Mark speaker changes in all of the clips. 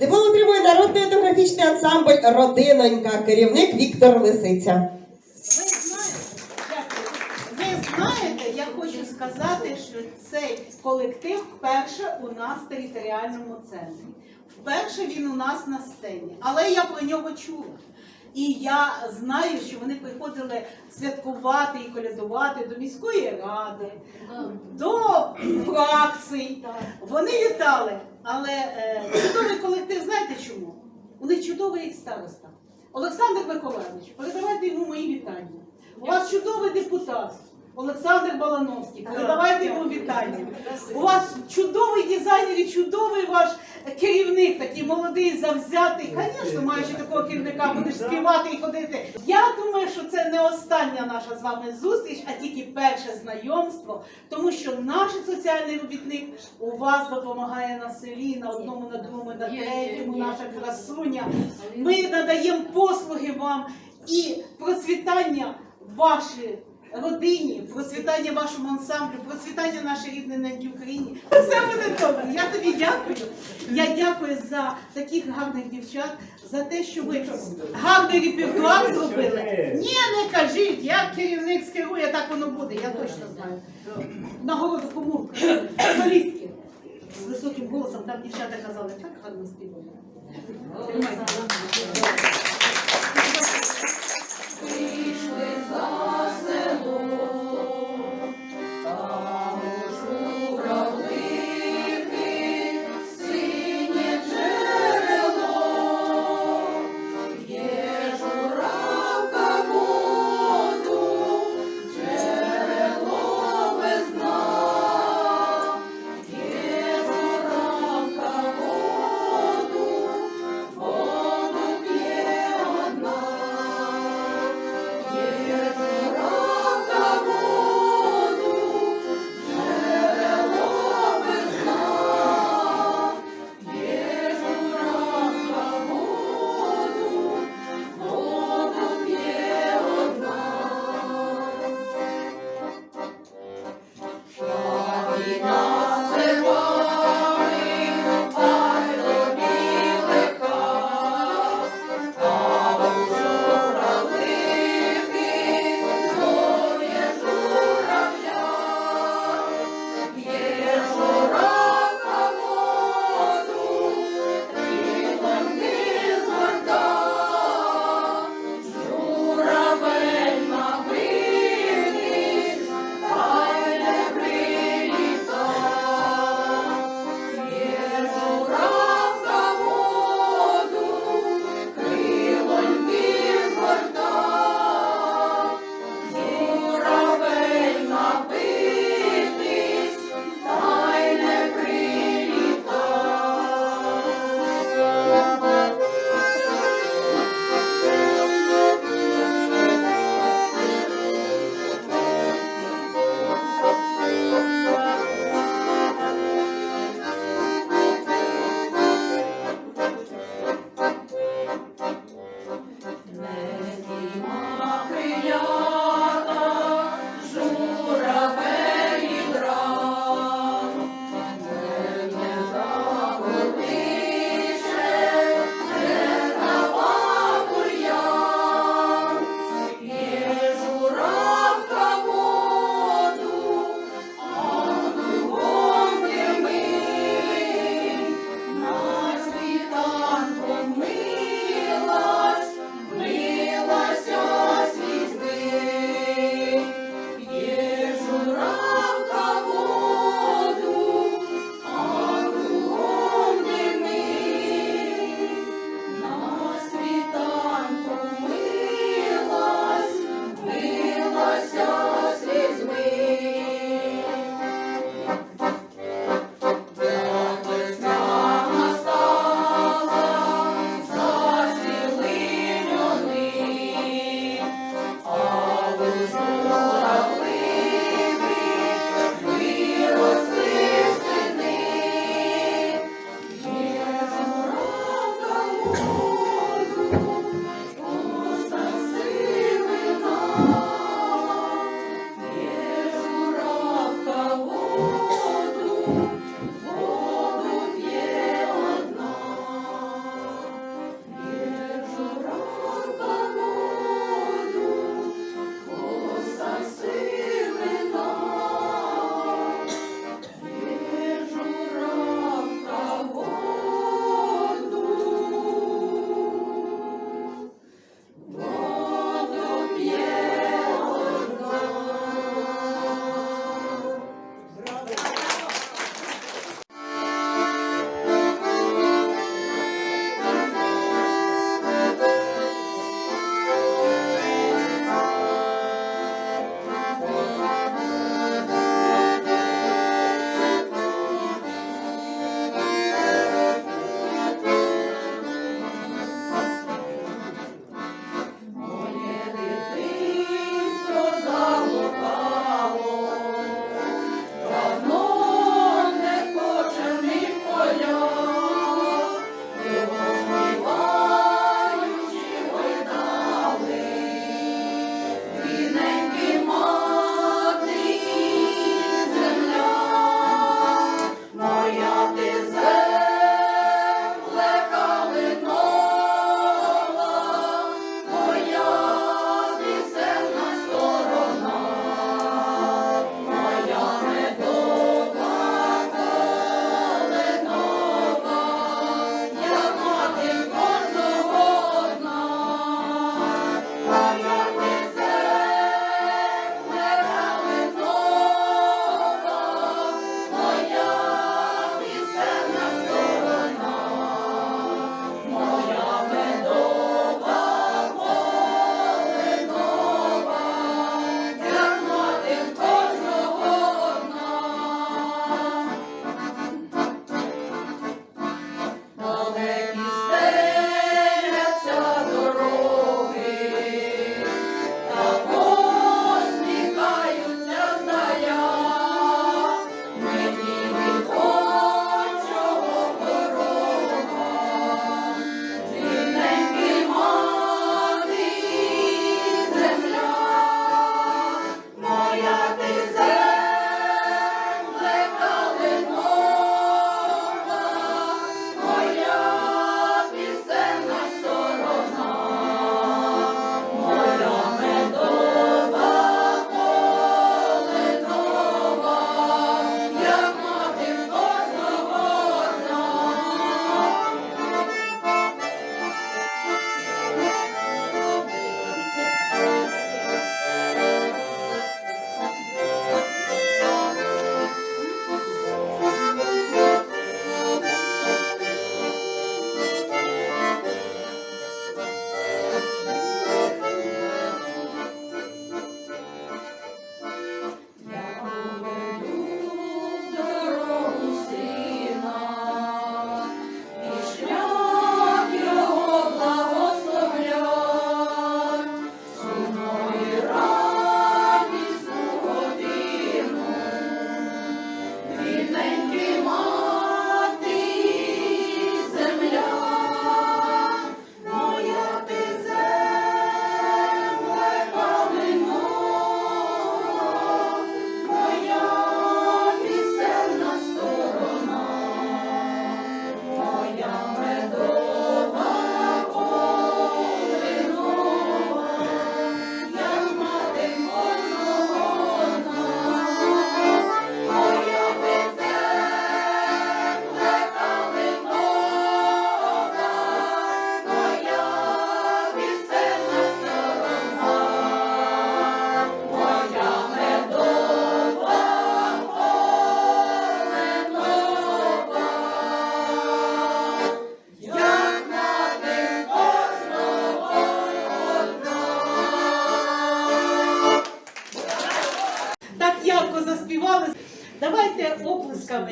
Speaker 1: Диплом отримує народний етнографічний ансамбль Родинонька, керівник Віктор Лисиця.
Speaker 2: Ви знаєте, ви знаєте, я хочу сказати, що цей колектив вперше у нас в територіальному центрі. Вперше він у нас на сцені. Але я про нього чула. І я знаю, що вони приходили святкувати і колядувати до міської ради, до фракцій. Вони вітали. Але е, чудовий колектив, знаєте чому? У них чудовий староста. Олександр Миколаївич, передавайте йому мої вітання. У вас чудовий депутат. Олександр Балановський, передавайте йому вітання. У вас чудовий дизайнер і чудовий ваш керівник, такий молодий, завзятий. Звісно, маючи такого керівника, будеш співати і ходити. Я думаю, що це не остання наша з вами зустріч, а тільки перше знайомство, тому що наш соціальний робітник у вас допомагає на селі, на одному, на другому, на третьому, наша красуня. Ми надаємо послуги вам і процвітання вашій родині, процвітання вашому ансамблю, процвітання нашій рідній ненькій Україні. Все буде добре. Я тобі дякую. Я дякую за таких гарних дівчат, за те, що ви гарний репертуар зробили. Ні, не кажіть, я керівник скерує, так воно буде, я точно знаю. Нагороду кому? Солістки. З високим голосом, там дівчата казали, так гарно співали.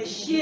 Speaker 2: Ще